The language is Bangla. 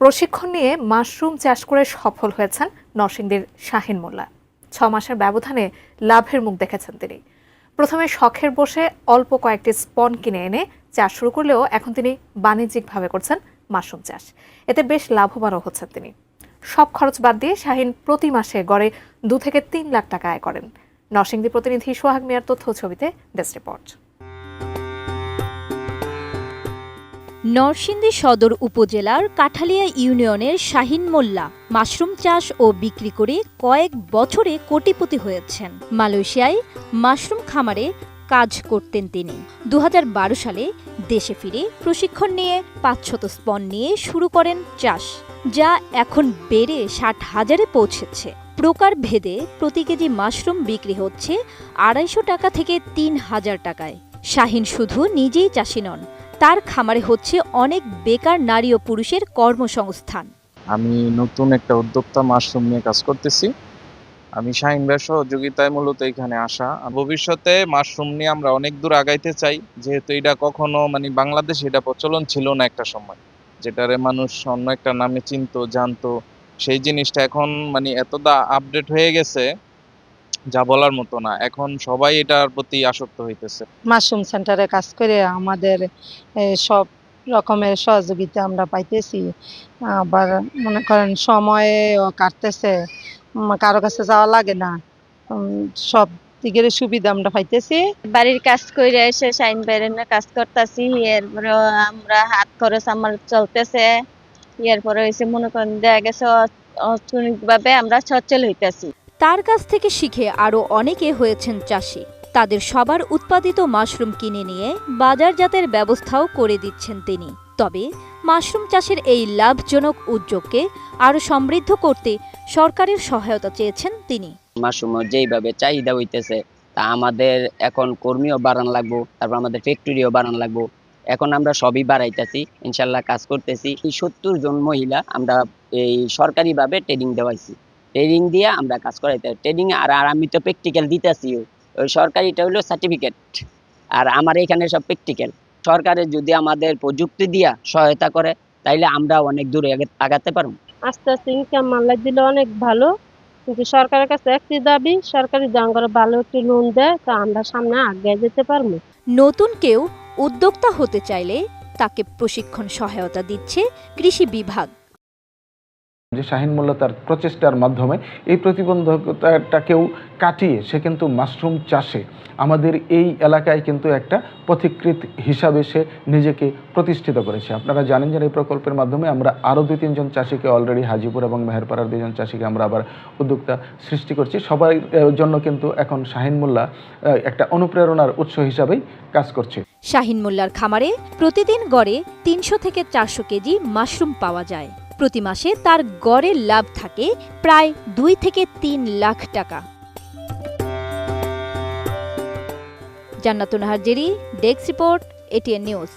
প্রশিক্ষণ নিয়ে মাশরুম চাষ করে সফল হয়েছেন নরসিংদীর শাহিন মোল্লা। ছ মাসের ব্যবধানে লাভের মুখ দেখেছেন তিনি। প্রথমে শখের বসে অল্প কয়েকটি স্পন কিনে এনে চাষ শুরু করলেও এখন তিনি বাণিজ্যিকভাবে করছেন মাশরুম চাষ। এতে বেশ লাভবানও হচ্ছেন তিনি। সব খরচ বাদ দিয়ে শাহিন প্রতি মাসে গড়ে দু থেকে তিন লাখ টাকা আয় করেন। নরসিংদী প্রতিনিধি সোহাগ মিয়ার তথ্য ছবিতে ডেস্ক রিপোর্ট। নরসিংদী সদর উপজেলার কাঠালিয়া ইউনিয়নের শাহিন মোল্লা মাশরুম চাষ ও বিক্রি করে কয়েক বছরে কোটিপতি হয়েছেন। মালয়েশিয়ায় মাশরুম খামারে কাজ করতেন তিনি। দু হাজার বারো সালে দেশে ফিরে প্রশিক্ষণ নিয়ে পাঁচশত স্পন নিয়ে শুরু করেন চাষ, যা এখন বেড়ে ষাট হাজারে পৌঁছেছে। প্রকার ভেদে প্রতি কেজি মাশরুম বিক্রি হচ্ছে আড়াইশো টাকা থেকে তিন হাজার টাকায়। শাহিন শুধু নিজেই চাষি নন তার খামারে হচ্ছে অনেক বেকার নারী ও পুরুষের কর্মসংস্থান। আমি নতুন একটা উদ্যোক্তা মাশরুম নিয়ে কাজ করতেছি। আমি শাহিন সহযোগিতায় মূলত এখানে আসা। ভবিষ্যতে মাশরুম নিয়ে আমরা অনেক দূর আগাইতে চাই। যেহেতু এটা কখনো মানে বাংলাদেশে এটা প্রচলন ছিল না একটা সময়। যেটারে মানুষ অন্য একটা নামে চিনতো, জানতো। সেই জিনিসটা এখন মানে এতটা আপডেট হয়ে গেছে যা বলার মতো না। এখন সবাই এটার প্রতি আসক্ত হইতেছে। মাশরুম সেন্টারে কাজ করে আমাদের সব রকমের সহযোগিতা আমরা পাইতেছি। আবার মনে করেন সময়ও কাটতেছে কারও কাছে যাওয়া লাগে না। সব দিকের সুবিধা আমরা পাইতেছি। বাড়ির কাজ করে এসে সাইন বাইরের কাজ করতেছি এরপরে আমরা হাত খরচ আমার চলতেছে। এরপরে হয়েছে মনে করেন দেখা গেছে অর্থনৈতিক ভাবে আমরা সচ্ছল হইতেছি। তার কাছ থেকে শিখে আরও অনেকে হয়েছেন চাষি। তাদের সবার উৎপাদিত মাশরুম কিনে নিয়ে বাজারজাতের ব্যবস্থাও করে দিচ্ছেন তিনি। তবে মাশরুম চাষের এই লাভজনক উদ্যোগকে আরও সমৃদ্ধ করতে সরকারের সহায়তা চেয়েছেন তিনি। মাশরুম যেইভাবে চাহিদা হইতেছে, তা আমাদের এখন কর্মীও বাড়ান লাগবো, তারপর আমাদের ফ্যাক্টরিও বাড়ান লাগবো। এখন আমরা সবই বাড়াইতেছি, ইনশাল্লাহ কাজ করতেছি। এই সত্তর জন মহিলা আমরা এই সরকারিভাবে ট্রেনিং দেওয়াইছি। ট্রেনিং দিয়ে আমরা কাজ করাইতে ট্রেনিং আর আর আমি তো প্র্যাকটিক্যাল দিতেছি। ওই সরকারিটা হলো সার্টিফিকেট আর আমার এখানে সব প্র্যাকটিক্যাল সরকারের যদি আমাদের প্রযুক্তি দিয়া সহায়তা করে তাইলে আমরা অনেক দূরে আগাতে পারব। আস্তে আস্তে ইনকাম মাল্লা দিলে অনেক ভালো। কিন্তু সরকারের কাছে একটি দাবি সরকারি জাঙ্গরে ভালো একটি লোন দেয় তা আমরা সামনে আগে যেতে পারব। নতুন কেউ উদ্যোক্তা হতে চাইলে তাকে প্রশিক্ষণ সহায়তা দিচ্ছে কৃষি বিভাগ। যে শাহিন মোল্লা তার প্রচেষ্টার মাধ্যমে এই প্রতিবন্ধকতাটাকেও কাটিয়ে সে কিন্তু মাশরুম চাষে। আমাদের এই এলাকায় কিন্তু একটা পথিকৃত হিসাবে সে নিজেকে প্রতিষ্ঠিত করেছে। আপনারা জানেন যে এই প্রকল্পের মাধ্যমে আমরা আরও দুই তিনজন চাষিকে অলরেডি হাজিপুর এবং মেহেরপাড়ার দুজন চাষিকে আমরা আবার উদ্যোক্তা সৃষ্টি করছি। আহ, জন্য কিন্তু এখন শাহিন মোল্লা একটা অনুপ্রেরণার উৎস হিসাবেই কাজ করছে। শাহিন মোল্লার খামারে প্রতিদিন গড়ে তিনশো থেকে চারশো কেজি মাশরুম পাওয়া যায়। প্রতি মাসে তার গড়ের লাভ থাকে প্রায় দুই থেকে তিন লাখ টাকা। জান্নাতুন হারজেরি ডেস্ক রিপোর্ট, এটিএন নিউজ।